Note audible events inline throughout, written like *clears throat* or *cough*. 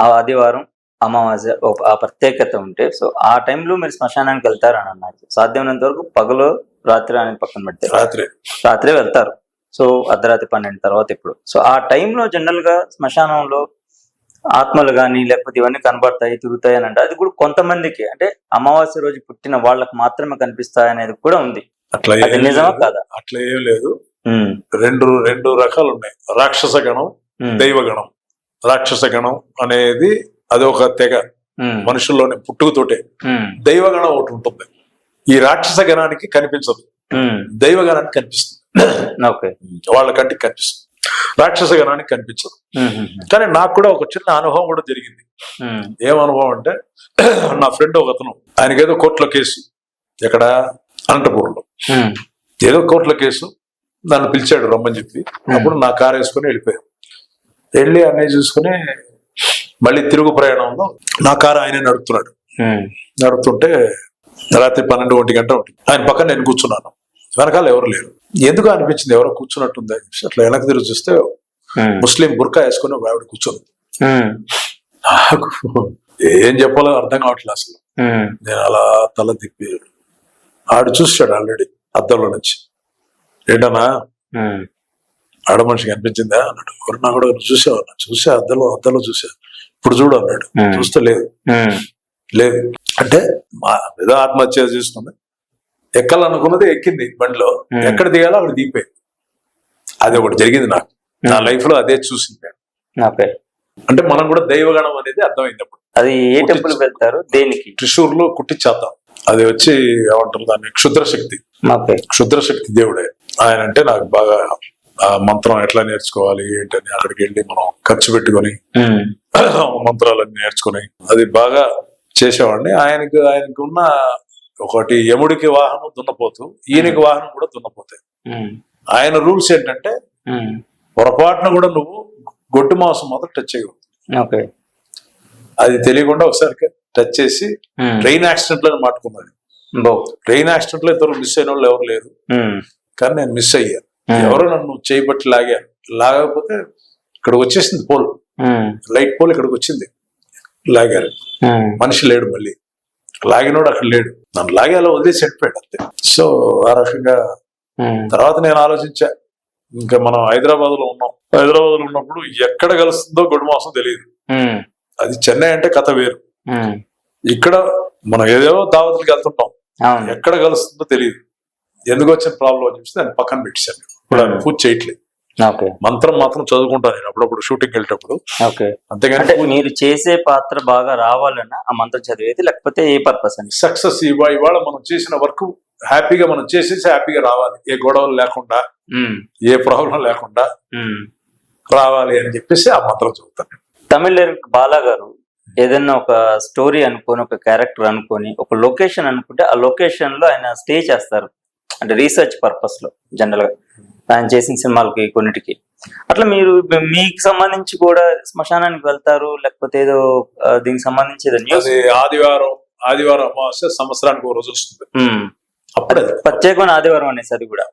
ఆ ఆదివారం అమావాస్య ఒక- ఆ ప్రత్యేకత ఉంటే సో ఆ టైంలో మీరు శ్మశానానికి వెళ్తారని అన్నారు. సాధ్యమైనంత వరకు పగలు రాత్రి అనేది పక్కన పెడితే రాత్రి. రాత్రే వెళ్తారు. సో అర్ధరాత్రి పన్నెండు తర్వాత ఇప్పుడు. సో ఆ టైంలో జనరల్గా శ్మశానంలో ఆత్మలు కానీ లేకపోతే ఇవన్నీ కనబడతాయి తిరుగుతాయి అని అంటే అది కూడా కొంతమందికి అంటే అమావాస్య రోజు పుట్టిన వాళ్ళకి మాత్రమే కనిపిస్తాయి అనేది కూడా ఉంది. అట్లా నిజమా. కాదా? అట్లా ఏం లేదు. రెండు రెండు రకాలు ఉన్నాయి. రాక్షస గణం దైవగణం. రాక్షస గణం అనేది అది ఒక తెగ మనుషుల్లోనే పుట్టుకతోటే. దైవగణం ఒకటి ఉంటుంది. ఈ రాక్షస గణానికి కనిపించదు దైవగణానికి కనిపిస్తుంది. వాళ్ళ కంటికి కనిపిస్తుంది. రాక్షస గణానికి కనిపించదు కానీ నాకు కూడా ఒక చిన్న అనుభవం కూడా జరిగింది. ఏం అనుభవం అంటే నా ఫ్రెండ్ ఒక అతను ఆయనకి ఏదో కోర్టులో కేసు ఎక్కడ? అనంతపురంలో. ఏదో కోర్టులో కేసు నన్ను పిలిచాడు రమ్మని చెప్పి. అప్పుడు నా కార్ వేసుకుని వెళ్ళిపోయాను. వెళ్ళి అన్నయ్య చూసుకుని మళ్ళీ తిరుగు ప్రయాణంలో నా కారు ఆయనే నడుపుతున్నాడు. నడుపుతుంటే రాత్రి పన్నెండు ఒంటి గంట ఉంటుంది ఆయన పక్కన నేను కూర్చున్నాను. వెనకాల ఎవరు లేరు. ఎందుకు అనిపించింది? ఎవరో కూర్చున్నట్టుంది అని చెప్పి అట్లా వెనక్కి తిరిగి చూస్తే ముస్లిం బుర్కా వేసుకుని ఒక ఆవిడ కూర్చుంది. నాకు ఏం చెప్పాలో అర్థం కావట్లేదు అసలు. నేను అలా తల తిప్పి ఆడు చూసాడు ఆల్రెడీ అద్దంలో నుంచి. ఏంటన్నా? ఆడ మనిషి కనిపించిందా అన్నాడు. ఎవరు? నా కూడా చూసావు చూసా అద్దంలో అద్దంలో చూసా. ఇప్పుడు చూడు అన్నాడు. చూస్తే లేదు. లేదు. అంటే మా ఏదో ఆత్మహత్య చేసుకుంది. ఎక్కాలనుకున్నది ఎక్కింది బండిలో. ఎక్కడ దిగాలో అక్కడ దిగిపోయింది. అది ఒకటి జరిగింది నాకు. నా. లైఫ్లో అదే చూసింది నేను. అంటే మనం కూడా దైవగణం అనేది అర్థమైంది అప్పుడు. అది ఏ టెంపుల్ వెళ్తారు? దేనికి? త్రిశూర్లో కుట్టిచ్చేద్దాం అది వచ్చి ఏమంటారు దాన్ని? క్షుద్ర శక్తి ఓకే క్షుద్ర శక్తి దేవుడే. ఆయన అంటే నాకు బాగా మంత్రం ఎట్లా నేర్చుకోవాలి ఏంటని అక్కడికి వెళ్ళి మనం ఖర్చు పెట్టుకొని మంత్రాలన్నీ నేర్చుకుని అది బాగా చేసేవాడిని. ఆయనకు ఆయనకు ఉన్న ఒకటి యముడికి వాహనం దున్నపోతు ఈయనకి వాహనం కూడా దున్నపోతాయి. ఆయన రూల్స్ ఏంటంటే పొరపాటున కూడా నువ్వు గొడ్డు మాంసం మాత్రం టచ్ చేయకూడదు. ఓకే. అది తెలియకుండా ఒకసారి టచ్ చేసి ట్రైన్ యాక్సిడెంట్లో మాట్టుకున్నది ట్రైన్ యాక్సిడెంట్లో ఇద్దరు మిస్ అయిన వాళ్ళు ఎవరు లేరు. కానీ నేను మిస్ అయ్యా. ఉమ్, ఎవరో నన్ను చేయబట్టి లాగారు లాగకపోతే ఇక్కడ వచ్చేసింది పోల్. లైట్ పోల్ ఇక్కడికి వచ్చింది. లాగారు. మనిషి లేడు మళ్ళీ. లాగినోడు అక్కడ లేడు. నన్ను లాగే అలా వదిలేసి వెళ్ళిపోయాడు అంతే. సో ఆ రకంగా తర్వాత నేను ఆలోచించా ఇంకా మనం హైదరాబాద్లో ఉన్నాం. హైదరాబాద్లో ఉన్నప్పుడు ఎక్కడ కలుస్తుందో గొడ్డు మాసం తెలియదు. అది చెన్నై అంటే కథ వేరు. ఇక్కడ మనం ఏదేవో దావతులకి వెళ్తుంటాం. ఎక్కడ కలుస్తుందో తెలియదు. ఎందుకు వచ్చిన ప్రాబ్లం అని చెప్పి దాన్ని పక్కన పెట్టేశాను. ఇప్పుడు అది పూజ చేయట్లేదు మంత్రం మాత్రం చదువుకుంటాను నేను అప్పుడప్పుడు షూటింగ్ వెళ్ళేటప్పుడు. ఓకే. అంతేగాని మీరు చేసే పాత్ర బాగా రావాలన్నా ఆ మంత్రం చదివేది లేకపోతే ఏ పర్పస్ అని సక్సెస్ ఇవాళ మనం చేసిన వర్క్ హ్యాపీగా మనం చేసేసి హ్యాపీగా రావాలి. ఏ గొడవలు లేకుండా ఉమ్, ఏ ప్రాబ్లం లేకుండా ఉమ్. రావాలి అని చెప్పేసి ఆ మంత్రం చదువుతాను తమిళ బాలా గారు ఏదైనా ఒక స్టోరీ అనుకొని ఒక క్యారెక్టర్ అనుకొని ఒక లొకేషన్ అనుకుంటే ఆ లొకేషన్లో ఆయన స్టే చేస్తారు. అంటే రీసెర్చ్ పర్పస్లో జనరల్గా ఆయన చేసిన సినిమాలకి కొన్నిటికి. అట్లా మీరు మీకు సంబంధించి కూడా శ్మశానానికి వెళ్తారు లేకపోతే ఏదో దీనికి సంబంధించి ఏదో న్యూస్ అది ఆదివారం ఆదివారం అమావాస్య సంవత్సరానికి ఒక రోజు వస్తుంది. అప్పుడే. ప్రత్యేకమైన ఆదివారం అనేసి అది కూడా.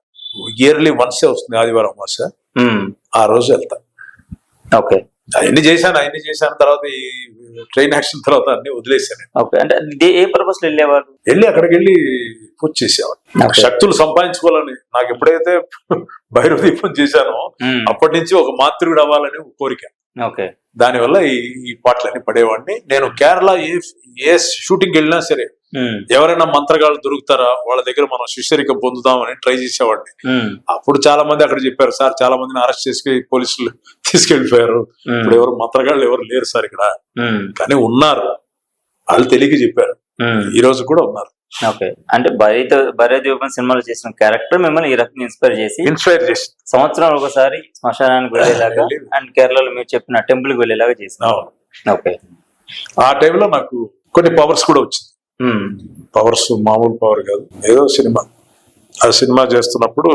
ఇయర్లీ వన్సే వస్తుంది ఆదివారం అమావాస్య. ఆ రోజు వెళ్తా. ఓకే. అవన్నీ చేశాను అవన్నీ చేశాను తర్వాత ఈ ట్రైన్ యాక్షన్ తర్వాత అన్ని వదిలేశాను. ఓకే. అంటే ఏ పర్పస్లో వెళ్ళేవారు? వెళ్ళి అక్కడికి వెళ్ళి పూజ చేసేవాడు. శక్తులు సంపాదించుకోవాలని నాకు ఎప్పుడైతే *laughs* భైరవ దీపం చేశానో అప్పటి నుంచి ఒక మాతృడు అవ్వాలని కోరిక. ఓకే. దానివల్ల ఈ ఈ పాటలన్నీ పడేవాడిని. నేను కేరళ ఏ ఏ షూటింగ్ వెళ్ళినా సరే ఎవరైనా మంత్రగాళ్ళు దొరుకుతారా? వాళ్ళ దగ్గర మనం శిష్యరికం పొందుదామని ట్రై చేసేవాడిని. అప్పుడు చాలా మంది అక్కడ చెప్పారు సార్ చాలా మందిని అరెస్ట్ చేసి పోలీసులు *laughs* తీసుకెళ్ళిపోయారు ఇప్పుడు ఎవరు మంత్రగాళ్ళు ఎవరు లేరు సార్ ఇక్కడ. కానీ ఉన్నారు. వాళ్ళు తెలియక చెప్పారు. ఈ రోజు కూడా ఉన్నారు. ఓకే. అంటే భరత్ భరత్ దీపం సినిమాలో చేసిన క్యారెక్టర్ మిమ్మల్ని ఈ రకంగా ఇన్స్పైర్ చేసి ఇన్స్పైర్ చేసి. సంవత్సరం ఒకసారి శ్మశానానికి వెళ్ళేలాగా *laughs* వెళ్ళి. అండ్ కేరళలో మీరు చెప్పిన టెంపుల్కి వెళ్ళేలాగా చేసిన. ఓకే. ఆ టైంలో నాకు కొన్ని పవర్స్ కూడా వచ్చింది. పవర్స్ మామూలు పవర్ కాదు. ఏదో సినిమా. ఆ సినిమా చేస్తున్నప్పుడు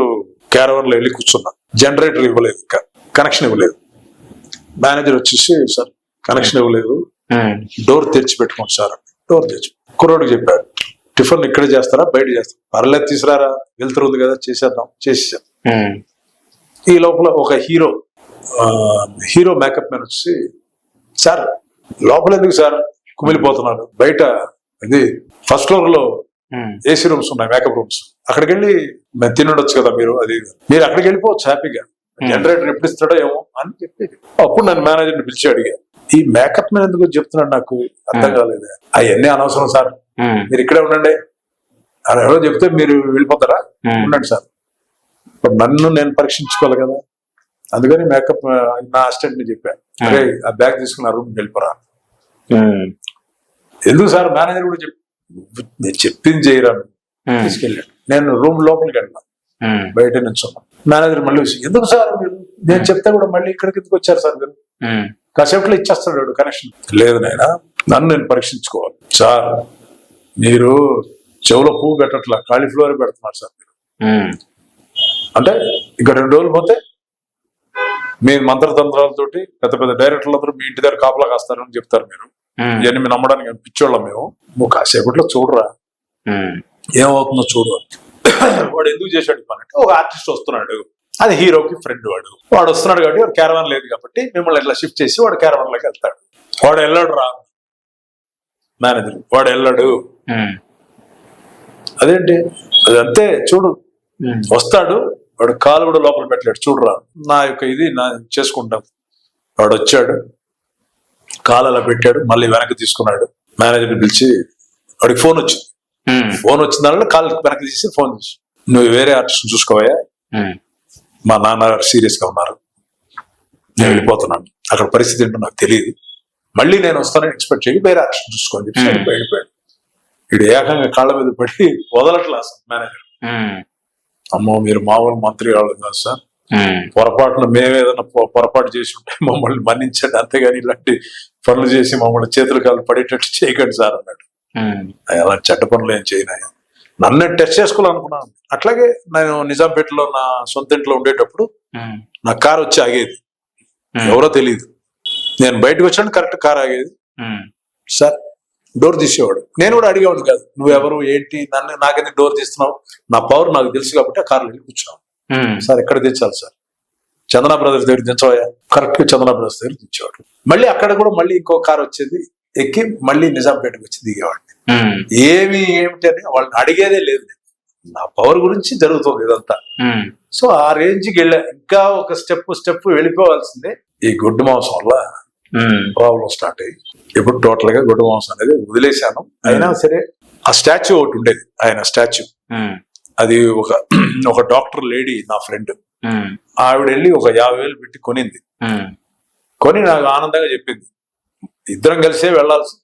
క్యారవన్లో వెళ్ళి కూర్చున్నా. జనరేటర్ ఇవ్వలేదు ఇంకా. కనెక్షన్ ఇవ్వలేదు. మేనేజర్ వచ్చేసి సార్ కనెక్షన్ ఇవ్వలేదు. డోర్ తెరిచి పెట్టుకోండి సార్ డోర్ తెరిచి. కుర్రోడికి చెప్పాడు. టిఫిన్ ఇక్కడ చేస్తారా? బయట చేస్తారా? పర్లేదు తీసుకురారా. వెళ్తురు ఉంది కదా చేసేద్దాం. చేసేసాం. ఈ లోపల ఒక హీరో హీరో మేకప్ మ్యాన్ వచ్చి సార్ లోపల ఎందుకు సార్ కుమిలిపోతున్నారు? బయట ఇది ఫస్ట్ ఫ్లోర్లో ఏసీ రూమ్స్ ఉన్నాయి మేకప్ రూమ్స్. అక్కడికి వెళ్ళి మేము తినడొచ్చు కదా మీరు అది. మీరు అక్కడికి వెళ్ళిపోవచ్చు హ్యాపీగా. జనరేటర్ ఎప్పుడు ఇస్తాడో ఏమో అని చెప్పి అప్పుడు నన్ను మేనేజర్ని పిలిచి అడిగా ఈ మేకప్ మీద ఎందుకు చెప్తున్నాడు నాకు? అర్థం కాలేదు? అవన్నీ అనవసరం సార్. మీరు ఇక్కడే ఉండండి. అని ఎవరో చెప్తే మీరు వెళ్ళిపోతారా? ఉండండి సార్. ఇప్పుడు నన్ను నేను పరీక్షించుకోవాలి కదా. అందుకని మేకప్ నా అసిస్టెంట్ని చెప్పాను అరే ఆ బ్యాగ్ తీసుకుని ఆ రూమ్కి వెళ్ళిపోరా. ఎందుకు సార్? మేనేజర్ కూడా చెప్పి నేను చెప్పింది చేయరా? తీసుకెళ్ళాడు నేను రూమ్ లోపలికి వెళ్ళినా. బయట నుంచి మేనేజర్ మళ్ళీ ఎందుకు సార్? మీరు నేను చెప్తే కూడా మళ్ళీ ఇక్కడికి ఎందుకు వచ్చారు సార్ మీరు? కాసేపట్లో ఇచ్చేస్తాడు కనెక్షన్ లేదు నాయన నన్ను నేను పరీక్షించుకోవాలి. సార్ మీరు చెవులో పువ్వు పెట్టట్లా కాలీఫ్లవర్ పెడుతున్నారు సార్ మీరు. అంటే ఇంకా రెండు రోజులు పోతే మీ మంత్రతంత్రాలతోటి పెద్ద పెద్ద డైరెక్టర్లు అందరూ మీ ఇంటి దగ్గర కాపలా కాస్తారని చెప్తారు మీరు. ఇవన్నీ మేము నమ్మడానికి పిచ్చోళ్ళం మేము. నువ్వు కాసేపట్లో చూడరా. ఏమవుతుందో చూడు. వాడు ఎందుకు చేశాడు పని అంటే ఒక ఆర్టిస్ట్ వస్తున్నాడు. అది హీరోకి ఫ్రెండ్ వాడు. వాడు వస్తున్నాడు కాబట్టి వాడు క్యారవాన్ లేదు కాబట్టి మిమ్మల్ని ఇట్లా షిఫ్ట్ చేసి వాడు క్యారవాన్లోకి వెళ్తాడు. వాడు వెళ్ళాడు రా. మేనేజర్ వాడు వెళ్ళాడు. అదేంటి? అది అంతే చూడు. వస్తాడు వాడు కాలు కూడా లోపల పెట్టలేడు చూడరా. నా యొక్క ఇది నా చేసుకుంటాం. వాడు వచ్చాడు కాలు అలా పెట్టాడు మళ్ళీ వెనక్కి తీసుకున్నాడు. మేనేజర్ పిలిచి వాడికి ఫోన్ వచ్చింది. ఫోన్ వచ్చిన దానిలో కాలు వెనక్కి తీసి ఫోన్ చేసి నువ్వు వేరే ఆర్టిస్ట్ చూసుకోవా మా నాన్నగారు సీరియస్గా ఉన్నారు. నేను వెళ్ళిపోతున్నాను. అక్కడ పరిస్థితి ఏంటో నాకు తెలియదు. మళ్ళీ నేను వస్తానని ఎక్స్పెక్ట్ చేయి వేరే చూసుకోని చెప్పి Hmm. వెళ్ళిపోయాడు వీడు ఏకంగా కాళ్ళ మీద పడి వదలట్లా అసలు మేనేజర్ అమ్మో మీరు మామూలు మంత్రి వాళ్ళు కాదు సార్. పొరపాటున మేము ఏదైనా పొరపాటు చేసి ఉంటే మమ్మల్ని మన్నించండి అంతేగాని ఇలాంటి పనులు చేసి మమ్మల్ని చేతులు కాళ్ళు పడేటట్టు చేయకండి సార్ అన్నాడు. అలా చెడ్డ పనులు ఏం చేయనాయి నన్ను టెస్ట్ చేసుకోవాలనుకున్నాను అట్లాగే నేను నిజాంపేటలో నా సొంత ఇంట్లో ఉండేటప్పుడు నా కార్ వచ్చి ఆగేది. ఎవరో తెలియదు నేను బయటకు వచ్చాను కరెక్ట్ కార్ ఆగేది. సార్ డోర్ తీసేవాడు. నేను కూడా అడిగేవాడు కాదు. నువ్వెవరు ఏంటి నన్ను నాకెందుకు డోర్ తీస్తున్నావు? నా పవర్ నాకు తెలుసు కాబట్టి ఆ కార్లో వెళ్ళి కూర్చున్నావు సార్ ఎక్కడ దించాలి సార్? చందన బ్రదర్స్ దగ్గర దించవయ్యా. కరెక్ట్గా చందన బ్రదర్స్ దగ్గర దించేవాడు. మళ్ళీ అక్కడ కూడా మళ్ళీ ఇంకో కార్ వచ్చేది ఎక్కి మళ్ళీ నిజాంపేటకు వచ్చి దిగేవాడిని. ఏమి ఏమిటి అని వాళ్ళని అడిగేదే లేదు. నా పవర్ గురించి జరుగుతుంది ఇదంతా. సో ఆ రేంజ్కి వెళ్ళా. ఇంకా ఒక స్టెప్ స్టెప్ వెళ్ళిపోవాల్సిందే. ఈ గుడ్డు మాంసం వల్ల ప్రాబ్లం స్టార్ట్ అయ్యి. ఇప్పుడు టోటల్గా గుడ్డు మాంసం అనేది వదిలేశాను. అయినా సరే ఆ స్టాచ్యూ ఒకటి ఉండేది ఆయన స్టాచ్యూ. అది ఒక *clears throat* ఒక డాక్టర్ లేడీ నా ఫ్రెండ్. ఆవిడ వెళ్ళి ఒక యాభై వేలు పెట్టి కొనింది. కొని నాకు ఆనందంగా చెప్పింది. ఇద్దరం కలిసే వెళ్ళాల్సి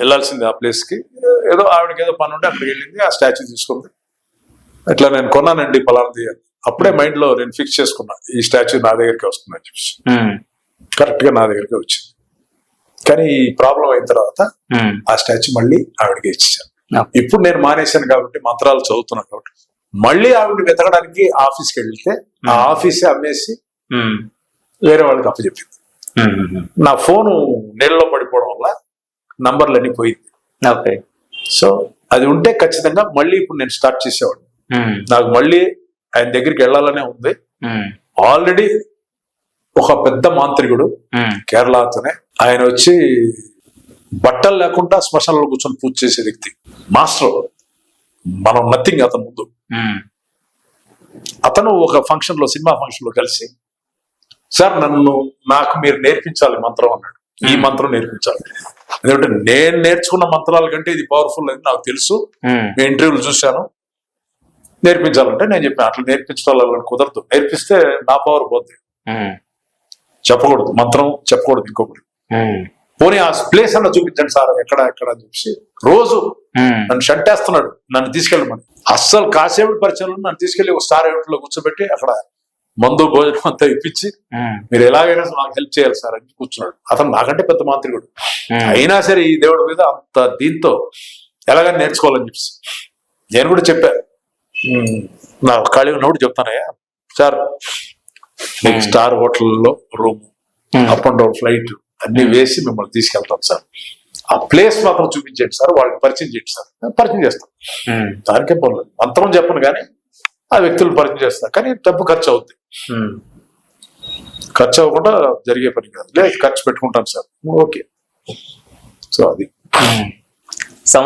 వెళ్ళాల్సింది ఆ ప్లేస్కి. ఏదో ఆవిడకి ఏదో పని ఉంటే అక్కడికి వెళ్ళింది ఆ స్టాచ్యూ తీసుకుంది. ఇట్లా నేను కొన్నానండి పలాంటి అప్పుడే మైండ్లో నేను ఫిక్స్ చేసుకున్నా ఈ స్టాచ్యూ నా దగ్గరికి వస్తుందని చెప్పి ఉమ్, కరెక్ట్గా నా దగ్గరికి వచ్చింది. కానీ ఈ ప్రాబ్లం అయిన తర్వాత ఆ స్టాచ్యూ మళ్ళీ ఆవిడకి ఇచ్చాను. ఇప్పుడు నేను మానేశాను కాబట్టి మంత్రాలు చదువుతున్నాను కాబట్టి మళ్ళీ ఆవిడ వెతకడానికి ఆఫీస్కి వెళ్తే ఆ ఆఫీసే అమ్మేసి వేరే వాళ్ళకి అప్పచెప్పింది. నా ఫోను నీళ్ళలో పడిపోవడం వల్ల నంబర్లు అన్ని పోయింది ఓకే. సో అది ఉంటే ఖచ్చితంగా మళ్ళీ ఇప్పుడు నేను స్టార్ట్ చేసేవాడిని. నాకు మళ్ళీ ఆయన దగ్గరికి వెళ్ళాలనే ఉంది. ఆల్రెడీ ఒక పెద్ద మాంత్రికుడు కేరళతోనే. ఆయన వచ్చి బట్టలు లేకుండా శ్మశానంలో కూర్చొని పూజ చేసే వ్యక్తి. మాస్టర్ మనం నథింగ్ అతను ముందు. అతను ఒక ఫంక్షన్లో సినిమా ఫంక్షన్లో కలిసి సార్ నన్ను నాకు మీరు నేర్పించాలి మంత్రం అన్నాడు. ఈ. మంత్రం నేర్పించాలి. ఎందుకంటే నేను నేర్చుకున్న మంత్రాల కంటే ఇది పవర్ఫుల్ అని నాకు తెలుసు. మీ ఇంటర్వ్యూలు చూశాను. నేర్పించాలంటే నేను చెప్పాను అట్లా నేర్పించడం కుదరదు. నేర్పిస్తే నా పవర్ పోద్ది. ఉమ్, చెప్పకూడదు. మంత్రం చెప్పకూడదు ఇంకొకటి. పోనీ ఆ ప్లేస్ అన్న చూపించండి సార్ ఎక్కడ ఎక్కడ అని చెప్పి రోజు నన్ను షంటేస్తున్నాడు నన్ను తీసుకెళ్ళమని. అస్సలు కాసేపు పరిచయంలో నన్ను తీసుకెళ్ళి ఒక స్టార్లో కూర్చోబెట్టి అక్కడ మందు భోజనం అంతా ఇప్పించి మీరు ఎలాగైనా నాకు హెల్ప్ చేయాలి సార్ అని కూర్చున్నాడు. అతను నాకంటే పెద్ద మాంత్రికుడు. అయినా సరే ఈ దేవుడి మీద అంత దీంతో ఎలాగైనా నేర్చుకోవాలని చెప్పి నేను కూడా చెప్పా. "ఉమ్, నా ఖాళీ ఉన్నప్పుడు చెప్తానయ్యా. సార్ మీకు Hmm. స్టార్ హోటల్లో room up and down flight అన్ని వేసి మిమ్మల్ని తీసుకెళ్తాం సార్. ఆ ప్లేస్ మాత్రం చూపించండి సార్ వాళ్ళకి పరిచయం చేయండి సార్. పరిచయం చేస్తాం. ఉమ్, దానికే పర్లేదు మంత్రం చెప్పను కానీ ఆ వ్యక్తులు పరిచయం చేస్తా. కానీ డబ్బు ఖర్చు అవుద్ది. ఉమ్, ఖర్చు అవ్వకుండా జరిగే పని కాదు. లేదు ఖర్చు పెట్టుకుంటాను సార్. ఓకే. సో అది.